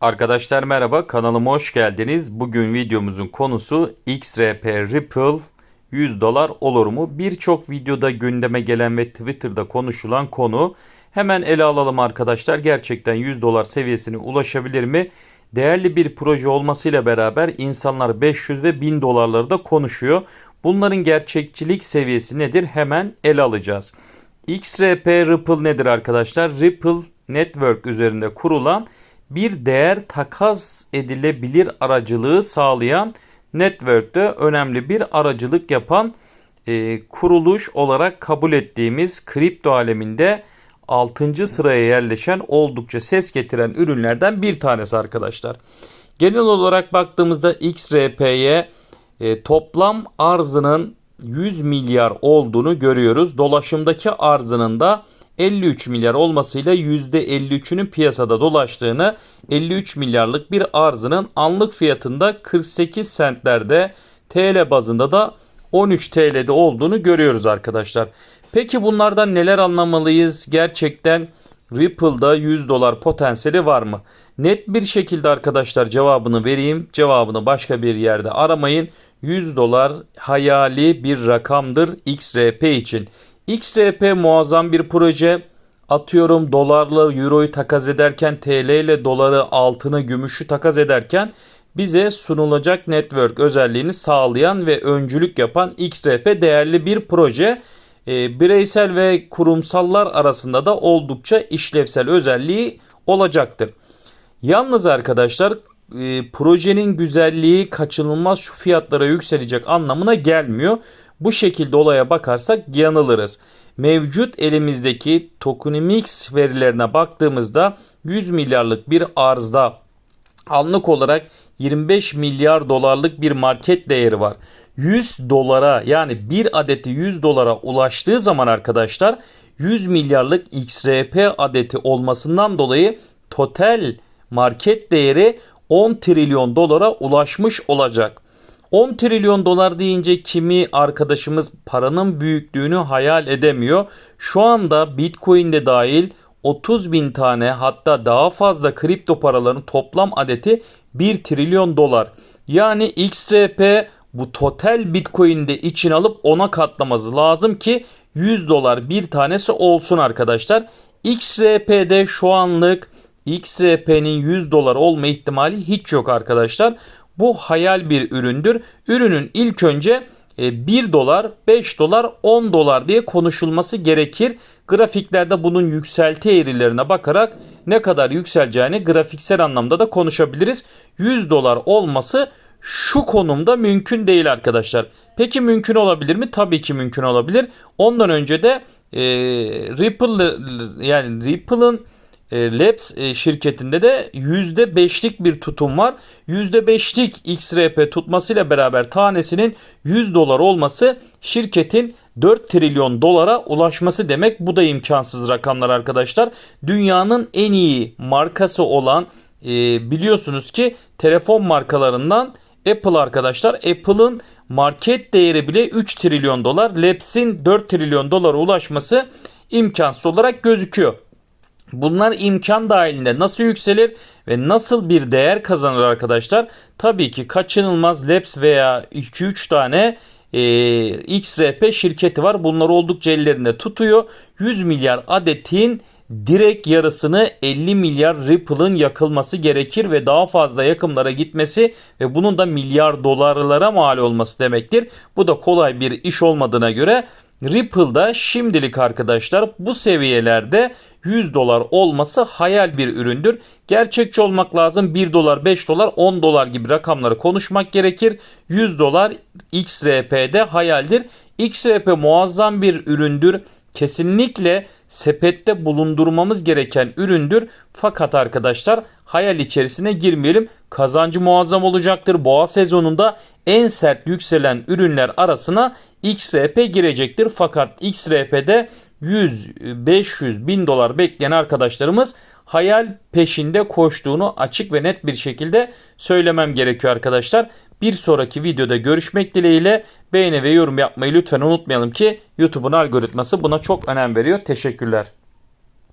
Arkadaşlar merhaba kanalıma hoş geldiniz. Bugün videomuzun konusu XRP Ripple 100 dolar olur mu? Birçok videoda gündeme gelen ve Twitter'da konuşulan konu. Hemen ele alalım arkadaşlar. Gerçekten 100 dolar seviyesine ulaşabilir mi? Değerli bir proje olmasıyla beraber insanlar 500 ve 1000 dolarları da konuşuyor. Bunların gerçekçilik seviyesi nedir? Hemen ele alacağız. XRP Ripple nedir arkadaşlar? Ripple Network üzerinde kurulan bir değer takas edilebilir aracılığı sağlayan network'te önemli bir aracılık yapan e, kuruluş olarak kabul ettiğimiz kripto aleminde 6. sıraya yerleşen oldukça ses getiren ürünlerden bir tanesi arkadaşlar. Genel olarak baktığımızda XRP'ye e, toplam arzının 100 milyar olduğunu görüyoruz. Dolaşımdaki arzının da 53 milyar olmasıyla %53'ünün piyasada dolaştığını 53 milyarlık bir arzının anlık fiyatında 48 sentlerde TL bazında da 13 TL'de olduğunu görüyoruz arkadaşlar. Peki bunlardan neler anlamalıyız? Gerçekten Ripple'da 100 dolar potansiyeli var mı? Net bir şekilde arkadaşlar cevabını vereyim. Cevabını başka bir yerde aramayın. 100 dolar hayali bir rakamdır XRP için. XRP muazzam bir proje. Atıyorum dolarla euroyu takas ederken TL ile doları altını gümüşü takas ederken bize sunulacak network özelliğini sağlayan ve öncülük yapan XRP değerli bir proje. E, bireysel ve kurumsallar arasında da oldukça işlevsel özelliği olacaktır. Yalnız arkadaşlar e, projenin güzelliği kaçınılmaz şu fiyatlara yükselecek anlamına gelmiyor. Bu şekilde olaya bakarsak yanılırız. Mevcut elimizdeki tokenomics verilerine baktığımızda 100 milyarlık bir arzda anlık olarak 25 milyar dolarlık bir market değeri var. 100 dolara yani bir adeti 100 dolara ulaştığı zaman arkadaşlar 100 milyarlık XRP adeti olmasından dolayı total market değeri 10 trilyon dolara ulaşmış olacak. 10 trilyon dolar deyince kimi arkadaşımız paranın büyüklüğünü hayal edemiyor. Şu anda Bitcoin de dahil 30 bin tane hatta daha fazla kripto paraların toplam adeti 1 trilyon dolar. Yani XRP bu total Bitcoin'de için alıp ona katlaması lazım ki 100 dolar bir tanesi olsun arkadaşlar. XRP'de şu anlık XRP'nin 100 dolar olma ihtimali hiç yok arkadaşlar. Bu hayal bir üründür. Ürünün ilk önce 1 e, dolar, 5 dolar, 10 dolar diye konuşulması gerekir. Grafiklerde bunun yükselti eğrilerine bakarak ne kadar yükseleceğini grafiksel anlamda da konuşabiliriz. 100 dolar olması şu konumda mümkün değil arkadaşlar. Peki mümkün olabilir mi? Tabii ki mümkün olabilir. Ondan önce de e, Ripple yani Ripple'ın e, Labs e, şirketinde de %5'lik bir tutum var. %5'lik XRP tutmasıyla beraber tanesinin 100 dolar olması şirketin 4 trilyon dolara ulaşması demek. Bu da imkansız rakamlar arkadaşlar. Dünyanın en iyi markası olan e, biliyorsunuz ki telefon markalarından Apple arkadaşlar. Apple'ın market değeri bile 3 trilyon dolar. Labs'in 4 trilyon dolara ulaşması imkansız olarak gözüküyor. Bunlar imkan dahilinde nasıl yükselir ve nasıl bir değer kazanır arkadaşlar? Tabii ki kaçınılmaz Labs veya 2-3 tane e, XRP şirketi var. Bunlar oldukça ellerinde tutuyor. 100 milyar adetin direkt yarısını 50 milyar Ripple'ın yakılması gerekir ve daha fazla yakımlara gitmesi ve bunun da milyar dolarlara mal olması demektir. Bu da kolay bir iş olmadığına göre Ripple'da şimdilik arkadaşlar bu seviyelerde 100 dolar olması hayal bir üründür. Gerçekçi olmak lazım. 1 dolar, 5 dolar, 10 dolar gibi rakamları konuşmak gerekir. 100 dolar XRP'de hayaldir. XRP muazzam bir üründür. Kesinlikle sepette bulundurmamız gereken üründür. Fakat arkadaşlar hayal içerisine girmeyelim. Kazancı muazzam olacaktır. Boğa sezonunda en sert yükselen ürünler arasına XRP girecektir. Fakat XRP'de 100, 500, 1000 dolar bekleyen arkadaşlarımız hayal peşinde koştuğunu açık ve net bir şekilde söylemem gerekiyor arkadaşlar. Bir sonraki videoda görüşmek dileğiyle beğeni ve yorum yapmayı lütfen unutmayalım ki YouTube'un algoritması buna çok önem veriyor. Teşekkürler.